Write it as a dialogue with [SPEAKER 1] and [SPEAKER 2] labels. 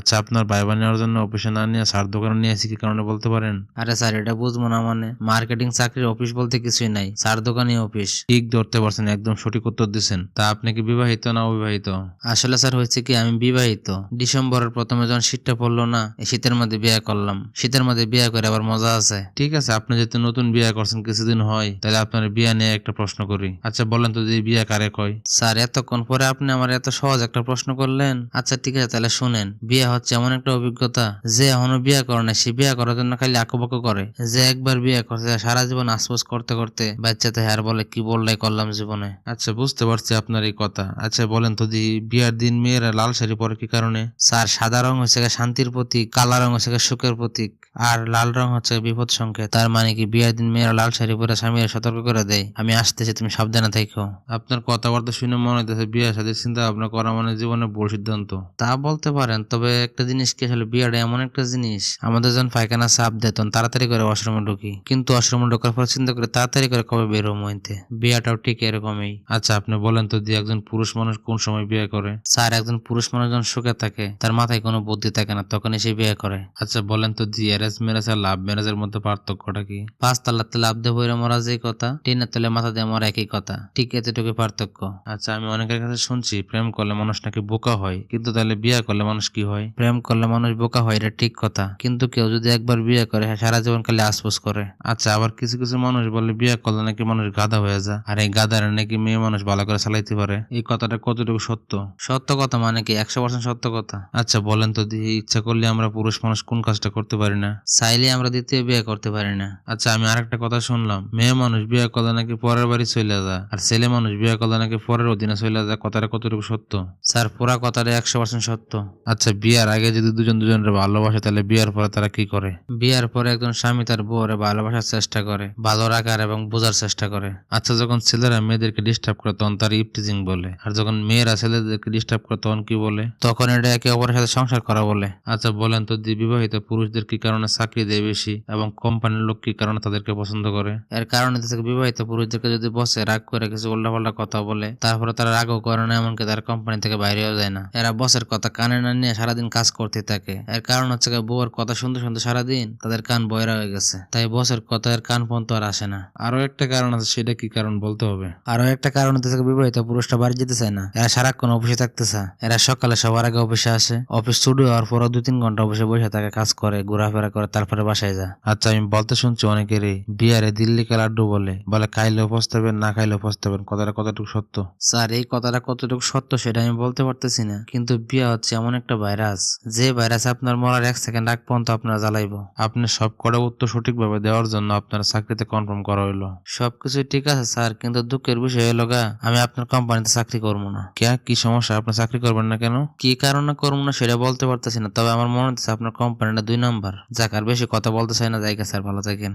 [SPEAKER 1] আচ্ছা আপনার ভাইবা নেওয়ার জন্য অফিসে না নিয়ে সার দোকানে নিয়ে আসি কি কারণে বলতে পারেন?
[SPEAKER 2] আরে স্যার এটা বুঝব না মানে। মার্কেটিং চাকরির অফিস বলতে কিছুই নাই স্যার দোকানই অফিস
[SPEAKER 1] ঠিক ধরতে পারছেন একদম সঠিক উত্তর দিচ্ছেন তা আপনি কি বিবাহিত না অবিবাহিত?
[SPEAKER 2] আসলে স্যার হয়েছে কি আমি বিবাহিত। ডিসেম্বরের প্রথমে যখন শীতটা পড়ল না এই শীতের মধ্যে বিয়ে করলাম। শীতের মধ্যে বিয়ে করে আবার মজা আছে।
[SPEAKER 1] ঠিক আছে আপনি যেহেতু নতুন বিয়ে করছেন কিছুদিন হয় তাহলে আপনার বিয়ে নিয়ে একটা প্রশ্ন করি। আচ্ছা বলেন তো যে বিয়ে কারে কয়?
[SPEAKER 2] স্যার এতক্ষণ পরে আপনি আমার এত সহজ একটা প্রশ্ন করলেন। আচ্ছা ঠিক আছে তাহলে শুনেন। বিয়ে হচ্ছে এমন একটা অভিজ্ঞতা যে এখনও বিয়ে করে না সে বিয়ে করার জন্য খালি আঁকবাকো করে। যে একবার বিয়ে করছে সারা জীবন আশপাশ করতে করতে বাচ্চাতে হ্যার বলে কি বললাই করলাম জীবনে?
[SPEAKER 1] আচ্ছা বুঝতে পারছি আপনার এই কথা। আচ্ছা বলেন তো যে বিয়ার দিন মেয়েরা লাল শাড়ি পরে কি কারণে?
[SPEAKER 2] স্যার সাদা রং হচ্ছে শান্তির প্রতীক কালা রং হচ্ছে সুখের প্রতীক আর লাল রং হচ্ছে বিপদ সংকেত। তার মানে কি বিয়ের দিন মেয়েরা লাল শাড়ি পরে স্বামীরা সতর্ক করে দেয়? আমি আসতেছি তুমি সাবধানে থাকো।
[SPEAKER 1] আপনার কথাবার্তা শুনে মনে হইতেছে বিয়ের সাথে চিন্তা ভাবনা করা মানে জীবনে বড় সিদ্ধান্ত।
[SPEAKER 2] তা বলতে পারেন তবে একটা জিনিস কি আসলে বিয়েটা এমন একটা জিনিস, আমাদের যখন পায়খানা চাপ দেয়, তখন তাড়াতাড়ি করে ওয়াশরুমে ঢুকি। কিন্তু ওয়াশরুমে ঢোকার পর চিন্তা করে, তাড়াতাড়ি করে কবে বের হইতে বিয়েটাও ঠিক এরকমই।
[SPEAKER 1] আচ্ছা আপনি বলেন তো যে একজন পুরুষ মানুষ কোন সময় বিয়ে করে?
[SPEAKER 2] স্যার, একজন পুরুষ মানুষ যখন সুখে থাকে, তার মাথায় কোনো বুদ্ধি থাকে না, তখনই সে বিয়ে করে।
[SPEAKER 1] আচ্ছা বলেন তো যে অ্যারেঞ্জ ম্যারেজ আর লাভ ম্যারেজের মধ্যে পার্থক্যটা কি?
[SPEAKER 2] পাঁচ তালাতে লাভ দিয়ে বইরে মরা যে কথা, টিনের তলে মাথা দিয়ে মরা একই কথা। ঠিক এতটুকু পার্থক্য।
[SPEAKER 1] আচ্ছা আমি অনেকের কাছে শুনছি, প্রেম করলে মানুষ নাকি বোকা হয়, কিন্তু তাহলে বিয়ে করলে মানুষ কি হয়?
[SPEAKER 2] প্রেম করলে মানুষ বোকা হয় এটা ঠিক কথা। কিন্তু কেউ যদি একবার বিয়ে করে হ্যাঁ, সারা জীবন খালি আসপুস করে।
[SPEAKER 1] আচ্ছা আবার কিছু কিছু মানুষ বলে বিয়ে করলে নাকি মানুষ গাধা হয়ে যায়। আর এই গাধারে নাকি মেয়ে মানুষ ভালো করে চালাইতে পারে। এই কথাটা কতটুকু সত্য?
[SPEAKER 2] সত্য কথা মানে কি? একশো পার্সেন্ট সত্য কথা?
[SPEAKER 1] আচ্ছা বলেন তো দিদি ইচ্ছা করলে আমরা পুরুষ মানুষ কোন কাজটা করতে পারি না?
[SPEAKER 2] চাইলে আমরা দ্বিতীয় বিয়ে করতে পারি না।
[SPEAKER 1] আচ্ছা আমি আরেকটা কথা শুনলাম। মেয়ে মানুষ বিয়ে করলে নাকি পরের বাড়ি চলে যায়। আর ছেলে মানুষ বিয়ে করলে নাকি পরের অধীনে চলে যায়। কথাটা কতটুকু সত্য?
[SPEAKER 2] স্যার পুরা কথাটা একশো পার্সেন্ট সত্য।
[SPEAKER 1] আচ্ছা বিয়ার আগে যদি দুজন দুজনের ভালোবাসে তাহলে বিয়ার পরে তারা কি করে?
[SPEAKER 2] বিয়ার পরে একজন স্বামী তার বউরে ভালোবাসার চেষ্টা করে ভালো রাখার এবং বোঝার চেষ্টা করে।
[SPEAKER 1] আচ্ছা যখন ছেলেরা মেয়েদেরকে ডিস্টার্ব করে তখন তার ইপটিজিং বলে। আর যখন মেয়েরা ছেলেদেরকে ডিস্টার্ব করে তখন কি বলে?
[SPEAKER 2] তখন এটা একে অপরের সাথে সংসার করা বলে।
[SPEAKER 1] আচ্ছা বলেন তো যে বিবাহিত পুরুষদের কি কারণে চাকরি দেয় বেশি এবং কোম্পানির লোক কি কারণে তাদেরকে পছন্দ করে?
[SPEAKER 2] এর কারণে থেকে বিবাহিত পুরুষদেরকে যদি বসে রাগ করে কিছু উল্টাপাল্টা কথা বলে তারপরে তারা রাগও করে না এমনকি তার কোম্পানি থেকে বাইরেও যায় না। এরা বসের কথা কানে না নিয়ে সারাদিন কাজ করতে থাকে। এর কারণ হচ্ছে বউয়ের কথা শুনতে শুনতে সারাদিন তাদের কান বয়রা হয়ে গেছে। তাই বসের কথা এর কান পর্যন্ত আর আসে না।
[SPEAKER 1] আরও একটা কারণ আছে, সেটা কি কারণ বলতে হবে?
[SPEAKER 2] আরও একটা কারণ হতে থাকে বিবাহিত পুরুষটা বাড়ি যেতে চায় না। এরা সারাক্ষণ অফিসে থাকতে চায়। এরা সকালে সবার আগে অফিসে আসে। অফিস ছুটি হওয়ার পর দু তিন ঘণ্টা অফিসে বসে থাকে, কাজ করে, ঘোরাফেরা করে, তারপরে বাসায় যায়।
[SPEAKER 1] আচ্ছা আমি বলতে শুনছি অনেকেরই, বিয়ারে দিল্লি লাড্ডু বলে? বলে, খাইলেও পস্তাবেন, না খাইলেও পস্তাবেন। কথাটা কতটুকু সত্য?
[SPEAKER 2] স্যার, এই কথাটা কতটুকু সত্য সেটা আমি বলতে পারতেছি না। কিন্তু বিয়া হচ্ছে এমন একটা ভাইরাস যে ভাইরাস আপনার মরার এক সেকেন্ড আগ পর্যন্ত আপনার জ্বালাইবো।
[SPEAKER 1] আপনি সব কটা উত্তর সঠিকভাবে দেওয়ার জন্য আপনার চাকরিতে কনফার্ম করা হইল।
[SPEAKER 2] সবকিছু ঠিক আছে, স্যার, কিন্তু দুঃখের বিষয় হলো গা, আমি আপনার কোম্পানিতে চাকরি করব না।
[SPEAKER 1] কে, কি সমস্যা? আপনি চাকরি করবেন না কেন?
[SPEAKER 2] কি কারণে করব না সেটা বলতে পারতেছি না, তবে আমার মনে হচ্ছে আপনার কোম্পানিটা দুই নাম্বার যাক, আর বেশি কথা বলতে চাই না জায়গা স্যার, ভালো থাকেন।